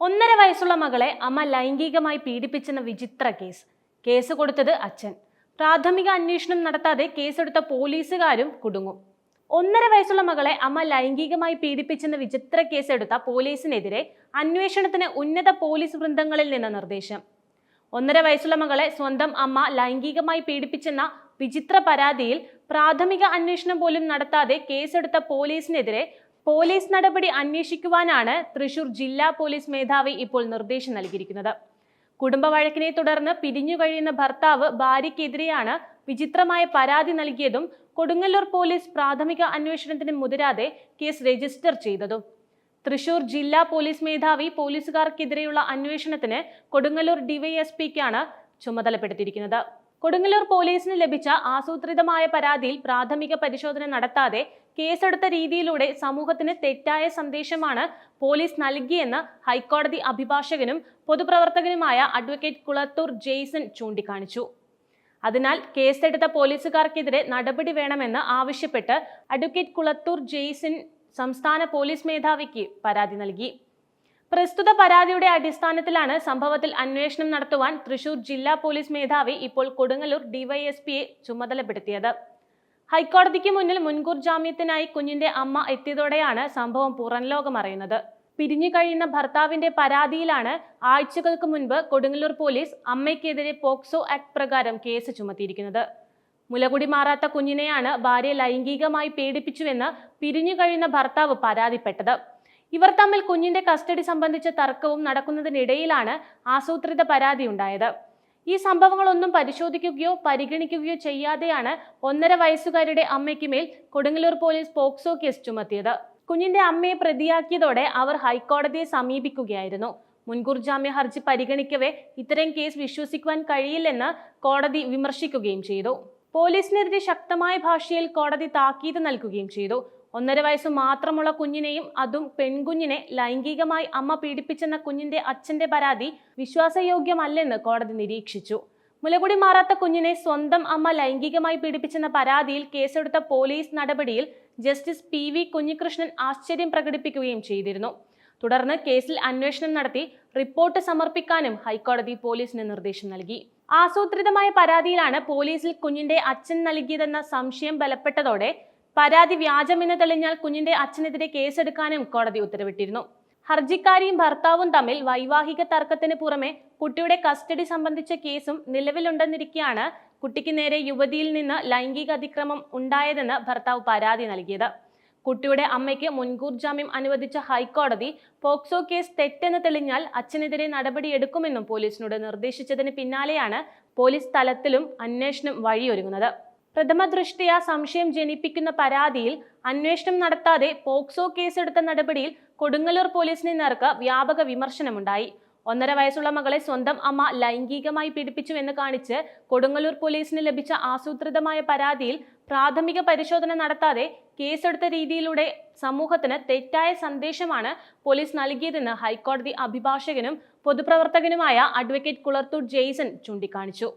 ഒന്നര വയസ്സുള്ള മകളെ അമ്മ ലൈംഗികമായി പീഡിപ്പിച്ചെന്ന വിചിത്ര കേസ്. കേസ് കൊടുത്തത് അച്ഛൻ. പ്രാഥമിക അന്വേഷണം നടത്താതെ കേസെടുത്ത പോലീസുകാരും കുടുങ്ങും. ഒന്നര വയസ്സുള്ള മകളെ അമ്മ ലൈംഗികമായി പീഡിപ്പിച്ചെന്ന വിചിത്ര കേസെടുത്ത പോലീസിനെതിരെ അന്വേഷണത്തിന് ഉന്നത പോലീസ് വൃന്ദങ്ങളിൽ നിന്ന് നിർദ്ദേശം. ഒന്നര വയസ്സുള്ള മകളെ സ്വന്തം അമ്മ ലൈംഗികമായി പീഡിപ്പിച്ചെന്ന വിചിത്ര പരാതിയിൽ പ്രാഥമിക അന്വേഷണം പോലും നടത്താതെ കേസെടുത്ത പോലീസിനെതിരെ പോലീസ് നടപടി അന്വേഷിക്കുവാനാണ് തൃശൂർ ജില്ലാ പോലീസ് മേധാവി ഇപ്പോൾ നിർദ്ദേശം നൽകിയിരിക്കുന്നത്. കുടുംബ വഴക്കിനെ തുടർന്ന് പിരിഞ്ഞു കഴിയുന്ന ഭർത്താവ് ഭാര്യയ്ക്കെതിരെയാണ് വിചിത്രമായ പരാതി നൽകിയതും കൊടുങ്ങല്ലൂർ പോലീസ് പ്രാഥമിക അന്വേഷണത്തിന് മുതിരാതെ കേസ് രജിസ്റ്റർ ചെയ്തതും. തൃശൂർ ജില്ലാ പോലീസ് മേധാവി പോലീസുകാർക്കെതിരെയുള്ള അന്വേഷണത്തിന് കൊടുങ്ങല്ലൂർ ഡിവൈഎസ്പിക്കാണ് ചുമതലപ്പെടുത്തിയിരിക്കുന്നത്. കൊടുങ്ങല്ലൂർ പോലീസിന് ലഭിച്ച ആസൂത്രിതമായ പരാതിയിൽ പ്രാഥമിക പരിശോധന നടത്താതെ കേസെടുത്ത രീതിയിലൂടെ സമൂഹത്തിന് തെറ്റായ സന്ദേശമാണ് പോലീസ് നൽകിയെന്ന് ഹൈക്കോടതി അഭിഭാഷകനും പൊതുപ്രവർത്തകനുമായ അഡ്വക്കേറ്റ് കുളത്തൂർ ജെയ്സൺ ചൂണ്ടിക്കാണിച്ചു. അതിനാൽ കേസെടുത്ത പോലീസുകാർക്കെതിരെ നടപടി വേണമെന്ന് ആവശ്യപ്പെട്ട് അഡ്വക്കേറ്റ് കുളത്തൂർ ജെയ്സൺ സംസ്ഥാന പോലീസ് മേധാവിക്ക് പരാതി നൽകി. പ്രസ്തുത പരാതിയുടെ അടിസ്ഥാനത്തിലാണ് സംഭവത്തിൽ അന്വേഷണം നടത്തുവാൻ തൃശൂർ ജില്ലാ പോലീസ് മേധാവി ഇപ്പോൾ കൊടുങ്ങല്ലൂർ ഡിവൈഎസ്പിയെ ചുമതലപ്പെടുത്തിയത്. ഹൈക്കോടതിക്ക് മുന്നിൽ മുൻകൂർ ജാമ്യത്തിനായി കുഞ്ഞിന്റെ അമ്മ എത്തിയതോടെയാണ് സംഭവം പുറംലോകം അറിയുന്നത്. പിരിഞ്ഞു കഴിയുന്ന ഭർത്താവിന്റെ പരാതിയിലാണ് ആഴ്ചകൾക്ക് മുൻപ് കൊടുങ്ങല്ലൂർ പോലീസ് അമ്മയ്ക്കെതിരെ പോക്സോ ആക്ട് പ്രകാരം കേസ് ചുമത്തിയിരിക്കുന്നത്. മുലകുടി മാറാത്ത കുഞ്ഞിനെയാണ് ഭാര്യ ലൈംഗികമായി പീഡിപ്പിച്ചുവെന്ന് പിരിഞ്ഞു കഴിയുന്ന ഭർത്താവ് പരാതിപ്പെട്ടത്. ഇവർ തമ്മിൽ കുഞ്ഞിന്റെ കസ്റ്റഡി സംബന്ധിച്ച തർക്കവും നടക്കുന്നതിനിടയിലാണ് ആസൂത്രിത പരാതി ഉണ്ടായത് ഈ സംഭവങ്ങളൊന്നും പരിശോധിക്കുകയോ പരിഗണിക്കുകയോ ചെയ്യാതെയാണ് ഒന്നര വയസ്സുകാരുടെ അമ്മയ്ക്ക് മേൽ കൊടുങ്ങല്ലൂർ പോലീസ് പോക്സോ കേസ് ചുമത്തിയത്. കുഞ്ഞിന്റെ അമ്മയെ പ്രതിയാക്കിയതോടെ അവർ ഹൈക്കോടതിയെ സമീപിക്കുകയായിരുന്നു. മുൻകൂർ ജാമ്യ ഹർജി പരിഗണിക്കവേ ഇത്തരം കേസ് വിശ്വസിക്കുവാൻ കഴിയില്ലെന്ന് കോടതി വിമർശിക്കുകയും ചെയ്തു. പോലീസിനെതിരെ ശക്തമായ ഭാഷയിൽ കോടതി താക്കീത് നൽകുകയും ചെയ്തു. ഒന്നര വയസ്സ് മാത്രമുള്ള കുഞ്ഞിനെയും അതും പെൺകുഞ്ഞിനെ ലൈംഗികമായി അമ്മ പീഡിപ്പിച്ചെന്ന കുഞ്ഞിന്റെ അച്ഛന്റെ പരാതി വിശ്വാസയോഗ്യമല്ലെന്ന് കോടതി നിരീക്ഷിച്ചു. മുലകുടി മാറാത്ത കുഞ്ഞിനെ സ്വന്തം അമ്മ ലൈംഗികമായി പീഡിപ്പിച്ചെന്ന പരാതിയിൽ കേസെടുത്ത പോലീസ് നടപടിയിൽ ജസ്റ്റിസ് പി വി കുഞ്ഞികൃഷ്ണൻ ആശ്ചര്യം പ്രകടിപ്പിക്കുകയും ചെയ്തിരുന്നു. തുടർന്ന് കേസിൽ അന്വേഷണം നടത്തി റിപ്പോർട്ട് സമർപ്പിക്കാനും ഹൈക്കോടതി പോലീസിന് നിർദ്ദേശം നൽകി. ആസൂത്രിതമായ പരാതിയിലാണ് പോലീസിൽ കുഞ്ഞിന്റെ അച്ഛൻ നൽകിയതെന്ന സംശയം ബലപ്പെട്ടതോടെ പരാതി വ്യാജമെന്ന് തെളിഞ്ഞാൽ കുഞ്ഞിന്റെ അച്ഛനെതിരെ കേസെടുക്കാനും കോടതി ഉത്തരവിട്ടിരുന്നു. ഹർജിക്കാരിയും ഭർത്താവും തമ്മിൽ വൈവാഹിക തർക്കത്തിന് പുറമെ കുട്ടിയുടെ കസ്റ്റഡി സംബന്ധിച്ച കേസും നിലവിലുണ്ടെന്നിരിക്കെയാണ് കുട്ടിക്ക് നേരെ യുവതിയിൽ നിന്ന് ലൈംഗിക അതിക്രമം ഉണ്ടായതെന്ന് ഭർത്താവ് പരാതി നൽകിയത്. കുട്ടിയുടെ അമ്മയ്ക്ക് മുൻകൂർ ജാമ്യം അനുവദിച്ച ഹൈക്കോടതി പോക്സോ കേസ് തെറ്റെന്ന് തെളിഞ്ഞാൽ അച്ഛനെതിരെ നടപടിയെടുക്കുമെന്നും പോലീസിനോട് നിർദ്ദേശിച്ചതിന് പിന്നാലെയാണ് പോലീസ് തലത്തിലും അന്വേഷണം വഴിയൊരുങ്ങുന്നത്. പ്രഥമ ദൃഷ്ടിയ സംശയം ജനിപ്പിക്കുന്ന പരാതിയിൽ അന്വേഷണം നടത്താതെ പോക്സോ കേസെടുത്ത നടപടിയിൽ കൊടുങ്ങല്ലൂർ പോലീസിനെ നേർക്ക് വ്യാപക വിമർശനമുണ്ടായി. ഒന്നര വയസ്സുള്ള മകളെ സ്വന്തം അമ്മ ലൈംഗികമായി പീഡിപ്പിച്ചു എന്ന് കാണിച്ച് കൊടുങ്ങല്ലൂർ പോലീസിന് ലഭിച്ച ആസൂത്രിതമായ പരാതിയിൽ പ്രാഥമിക പരിശോധന നടത്താതെ കേസെടുത്ത രീതിയിലൂടെ സമൂഹത്തിന് തെറ്റായ സന്ദേശമാണ് പോലീസ് നൽകിയതെന്ന് ഹൈക്കോടതി അഭിഭാഷകനും പൊതുപ്രവർത്തകനുമായ അഡ്വക്കേറ്റ് കുളർത്തൂർ ജെയ്സൺ ചൂണ്ടിക്കാണിച്ചു.